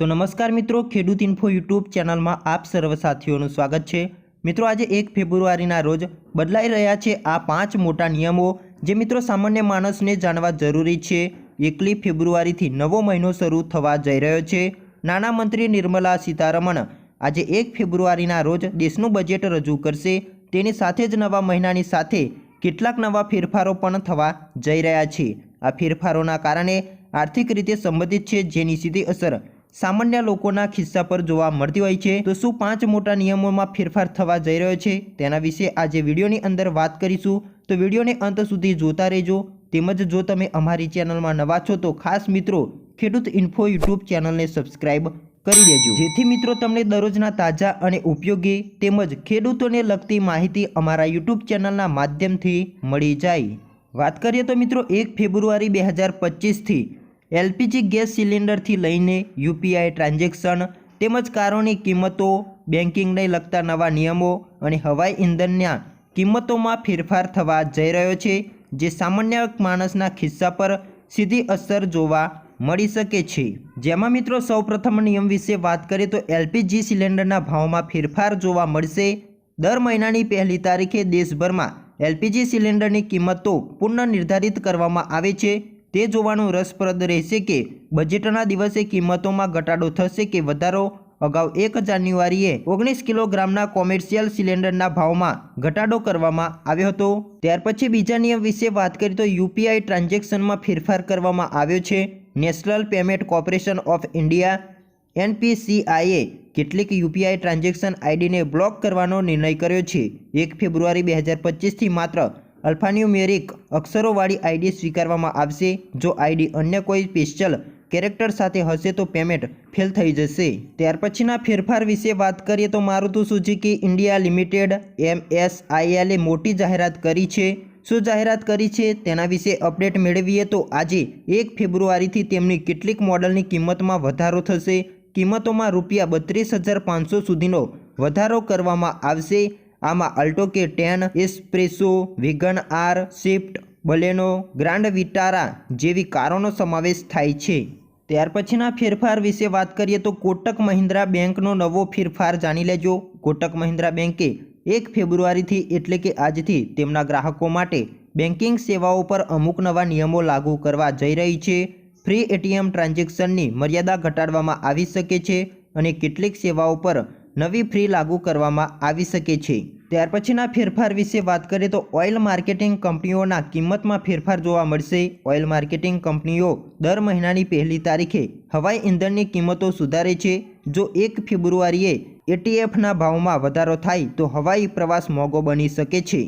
તો નમસ્કાર મિત્રો, ખેડૂત ઇન્ફો યુટ્યુબ ચેનલમાં આપ સર્વ સાથીઓનું સ્વાગત છે. મિત્રો, આજે એક ફેબ્રુઆરીના રોજ બદલાઈ રહ્યા છે આ પાંચ મોટા નિયમો જે મિત્રો સામાન્ય માણસને જાણવા જરૂરી છે. એકલી ફેબ્રુઆરીથી નવો મહિનો શરૂ થવા જઈ રહ્યો છે. નાણામંત્રી નિર્મલા સીતારમણ આજે એક ફેબ્રુઆરીના રોજ દેશનું બજેટ રજૂ કરશે. તેની સાથે જ નવા મહિનાની સાથે કેટલાક નવા ફેરફારો પણ થવા જઈ રહ્યા છે. આ ફેરફારોના કારણે આર્થિક રીતે સંબંધિત છે જેની સીધી અસર સામાન્ય લોકોના ખિસ્સા પર જોવા મળતી હોય છે. તો શું પાંચ મોટા નિયમોમાં ફેરફાર થવા જઈ રહ્યો છે? તેના વિશે આજે વિડીયોની અંદર વાત કરીશું. તો વિડીયોને અંત સુધી જોતા રહેજો. તેમજ જો તમે અમારી ચેનલમાં નવા છો તો ખાસ મિત્રો ખેડૂત ઇન્ફો યુટ્યુબ ચેનલને સબસ્ક્રાઇબ કરી દેજો. જેથી મિત્રો તમને દરરોજના તાજા અને ઉપયોગી તેમજ ખેડૂતોને લગતી માહિતી અમારા યુટ્યુબ ચેનલના માધ્યમથી મળી જાય. વાત કરીએ તો મિત્રો એક ફેબ્રુઆરી બે હજાર પચીસથી એલપીજી ગેસ સિલિન્ડરથી લઈને યુપીઆઈ ટ્રાન્ઝેક્શન તેમજ કારોની કિંમતો બેન્કિંગને લગતા નવા નિયમો અને હવાઈ ઇંધણના કિંમતોમાં ફેરફાર થવા જઈ રહ્યો છે, જે સામાન્ય માણસના ખિસ્સા પર સીધી અસર જોવા મળી શકે છે. જેમાં મિત્રો, સૌપ્રથમ નિયમ વિશે વાત કરીએ તો એલપીજી સિલિન્ડરના ભાવમાં ફેરફાર જોવા મળશે. દર મહિનાની પહેલી તારીખે દેશભરમાં એલપીજી સિલિન્ડરની કિંમતો પુનઃ નિર્ધારિત કરવામાં આવે છે. તે જોવાનું રસપ્રદ રહેશે કે બજેટના દિવસે કિંમતોમાં ઘટાડો થશે કે વધારો? અગાઉ એક જાન્યુઆરીએ ઓગણીસ કિલોગ્રામના કોમર્શિયલ સિલિન્ડરના ભાવમાં ઘટાડો કરવામાં આવ્યો હતો. ત્યાર પછી બીજા નિયમ વિશે વાત કરીએ તો યુપીઆઈ ટ્રાન્ઝેક્શનમાં ફેરફાર કરવામાં આવ્યો છે. National payment corporation of India એનપીસીઆઈએ કેટલીક યુપીઆઈ ટ્રાન્ઝેક્શન આઈડીને બ્લોક કરવાનો નિર્ણય કર્યો છે. એક ફેબ્રુઆરી બે હજાર પચીસથી માત્ર અલ્ફાન્યુમેરિક અક્ષરોવાળી આઈડી સ્વીકારવામાં આવશે. જો આઈડી અન્ય કોઈ સ્પેશિયલ કેરેક્ટર સાથે હશે તો પેમેન્ટ ફેલ થઈ જશે. ત્યાર પછીના ફેરફાર વિશે વાત કરીએ તો મારુતુ સુઝુકી ઇન્ડિયા લિમિટેડ એમએસઆઈએલે મોટી જાહેરાત કરી છે. શું જાહેરાત કરી છે તેના વિશે અપડેટ મેળવીએ તો આજે એક ફેબ્રુઆરીથી તેમની કેટલીક મોડલની કિંમતમાં વધારો થશે. કિંમતોમાં રૂપિયા બત્રીસ હજાર પાંચસો સુધીનો વધારો કરવામાં આવશે. આમાં Alto K ten S-Presso, Wagon R Swift Baleno, Grand Vitara જેવી કારોનો સમાવેશ થાય છે. ત્યાર પછીના ફેરફાર વિશે વાત કરીએ તો કોટક મહિન્દ્રા બેંકનો નવો ફેરફાર જાણી લેજો. કોટક મહિન્દ્રા બેંકે એક ફેબ્રુઆરીથી એટલે કે આજથી તેમના ગ્રાહકો માટે બેન્કિંગ સેવાઓ પર અમુક નવા નિયમો લાગુ કરવા જઈ રહી છે. ફ્રી એટીએમ ટ્રાન્ઝેક્શનની મર્યાદા ઘટાડવામાં આવી શકે છે અને કેટલીક સેવાઓ પર નવી ફ્રી લાગુ કરવામાં આવી શકે છે. ત્યાર પછીના ફેરફાર વિશે વાત કરીએ તો ઓઇલ માર્કેટિંગ કંપનીઓના કિંમતમાં ફેરફાર જોવા મળશે. ઓઇલ માર્કેટિંગ કંપનીઓ દર મહિનાની પહેલી તારીખે હવાઈ ઇંધણની કિંમતો સુધારે છે. જો એક ફેબ્રુઆરીએ એટીએફના ભાવમાં વધારો થાય તો હવાઈ પ્રવાસ મોંઘો બની શકે છે.